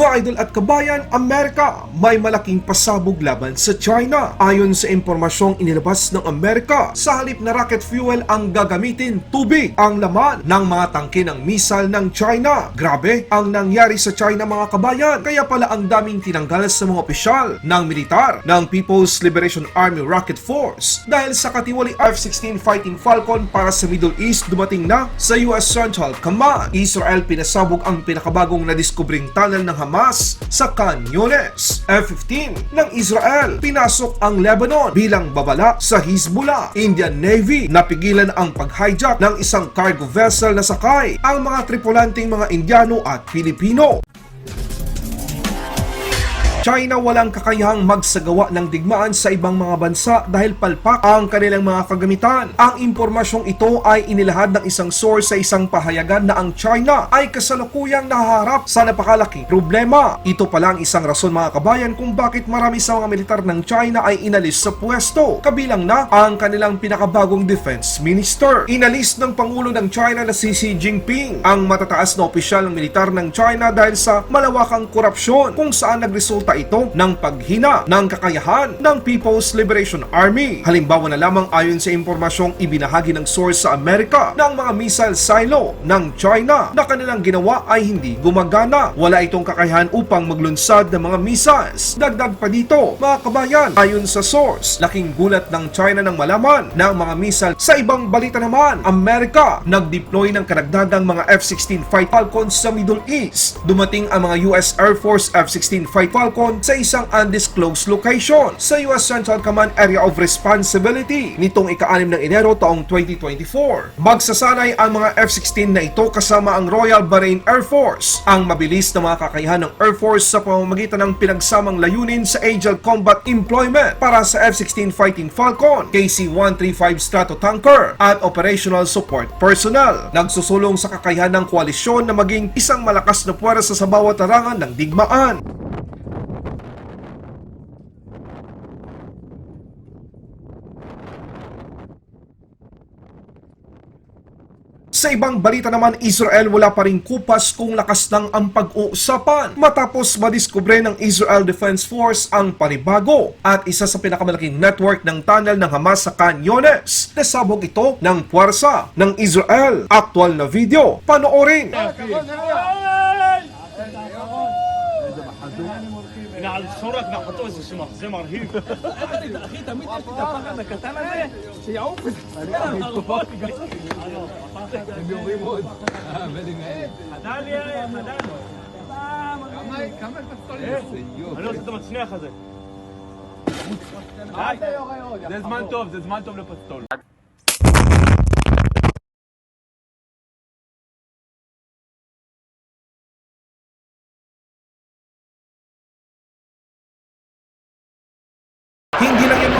Mga idol at kabayan, Amerika may malaking pasabog laban sa China. Ayon sa impormasyong inilabas ng Amerika, sa halip na rocket fuel ang gagamitin, tubig ang laman ng mga tangke ng missile ng China. Grabe ang nangyari sa China mga kabayan, kaya pala ang daming tinanggal sa mga opisyal ng militar ng People's Liberation Army Rocket Force dahil sa katiwali F-16 Fighting Falcon para sa Middle East dumating na sa US Central Command. Israel pinasabog ang pinakabagong nadiskubring tunnel ng Hamas sa Khan Yunis. F-15 ng Israel pinasok ang Lebanon bilang babala sa Hezbollah. Indian Navy napigilan ang pag-hijack ng isang cargo vessel na sakay ang mga tripulanting mga Indiano at Pilipino. China walang kakayahang magsagawa ng digmaan sa ibang mga bansa dahil palpak ang kanilang mga kagamitan. Ang impormasyong ito ay inilahad ng isang source sa isang pahayagan na ang China ay kasalukuyang nahaharap sa napakalaking problema. Ito pala ang isang rason mga kabayan kung bakit marami sa mga militar ng China ay inalis sa pwesto. Kabilang na ang kanilang pinakabagong defense minister. Inalis ng Pangulo ng China na si Xi Jinping ang matataas na opisyal ng militar ng China dahil sa malawakang korupsyon kung saan nagresulta ito ng paghina ng kakayahan ng People's Liberation Army. Halimbawa na lamang ayon sa impormasyong ibinahagi ng source sa Amerika ng mga missile silo ng China na kanilang ginawa ay hindi gumagana. Wala itong kakayahan upang maglunsad ng mga missiles. Dagdag pa dito, mga kabayan, ayon sa source, laking gulat ng China nang malaman ng mga missile. Sa ibang balita naman, Amerika nag-deploy ng karagdagang mga F-16 Fight Falcons sa Middle East. Dumating ang mga US Air Force F-16 Fight Falcon sa isang undisclosed location sa US Central Command Area of Responsibility nitong ika-6 ng Enero taong 2024. Magsasanay ang mga F-16 na ito kasama ang Royal Bahrain Air Force, ang mabilis na mga kakayahan ng Air Force sa pamamagitan ng pinagsamang layunin sa Agile Combat Employment para sa F-16 Fighting Falcon, KC-135 Stratotanker at Operational Support Personnel. Nagsusulong sa kakayahan ng koalisyon na maging isang malakas na puwersa sa bawat larangan ng digmaan. Sa ibang balita naman, Israel wala pa rin kupas kung lakas ng ang pag-uusapan matapos madiskubre ng Israel Defense Force ang panibago at isa sa pinakamalaking network ng tunnel ng Hamas sa Canyones. Nasabog ito ng puwersa ng Israel. Aktual na video, panoorin! Okay. על שורק נחתו איזה שמח, זה מרהיב. אחי, תמיד יש לי את הפחד הקטן הזה, שיעוף את. הם יורים עוד. חדל יאיר, חדל. כמה לי? אני לא רוצה את המצניח הזה. זה זמן טוב, זה זמן טוב לפסטול.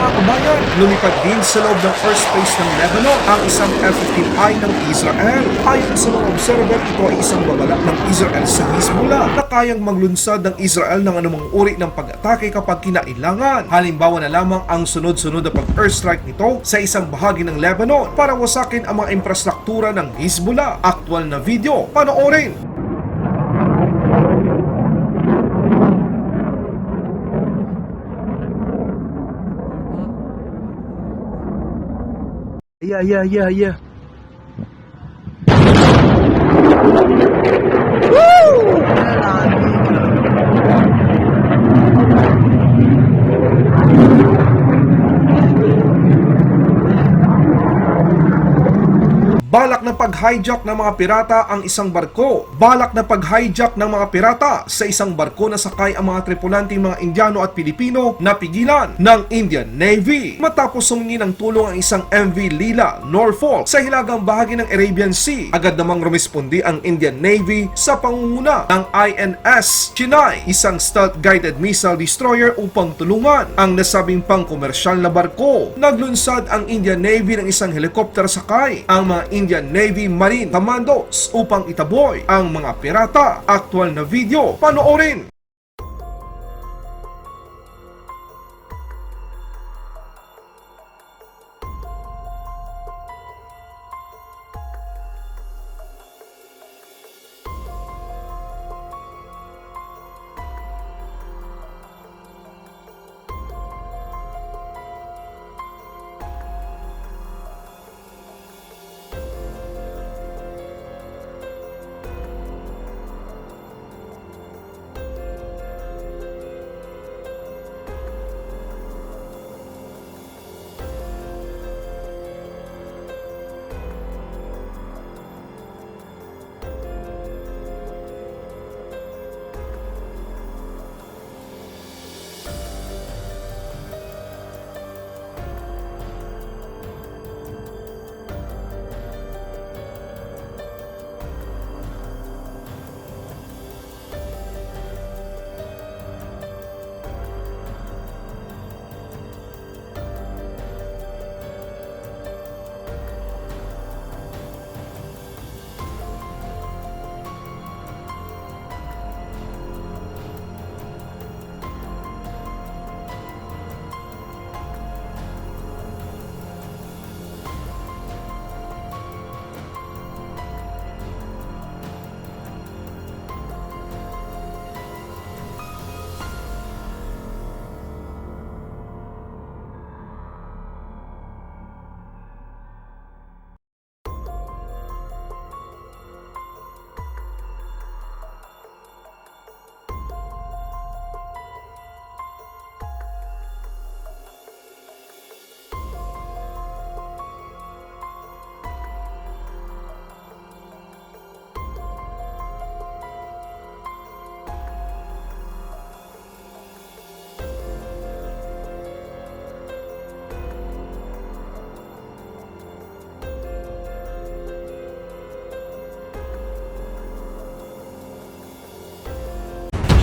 Mga kabayan, lumipad din sa loob ng first place ng Lebanon ang isang F-15I ng Israel. Ayon sa mga observer, ito ay isang babala ng Israel sa Hezbollah na kayang maglunsad ng Israel ng anumang uri ng pag-atake kapag kinailangan. Halimbawa na lamang ang sunod-sunod na pag-airstrike nito sa isang bahagi ng Lebanon para wasakin ang mga infrastruktura ng Hezbollah. Aktual na video, panoorin! Yeah, yeah, yeah, yeah. Balak na pag-hijack ng mga pirata ang isang barko. Balak na pag-hijack ng mga pirata sa isang barko na sakay ang mga tripulanting mga Indiano at Pilipino na pigilan ng Indian Navy. Matapos sumingi ng tulong ang isang MV Lila Norfolk sa hilagang bahagi ng Arabian Sea, agad namang rumispondi ang Indian Navy sa pangunguna ng INS Chinay, isang stealth guided missile destroyer upang tulungan ang nasabing pangkomersyal na barko. Naglunsad ang Indian Navy ng isang helicopter sakay ang mga Indian Navy Marine Commandos upang itaboy ang mga pirata. Aktual na video, panoorin!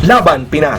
Laban Pinas.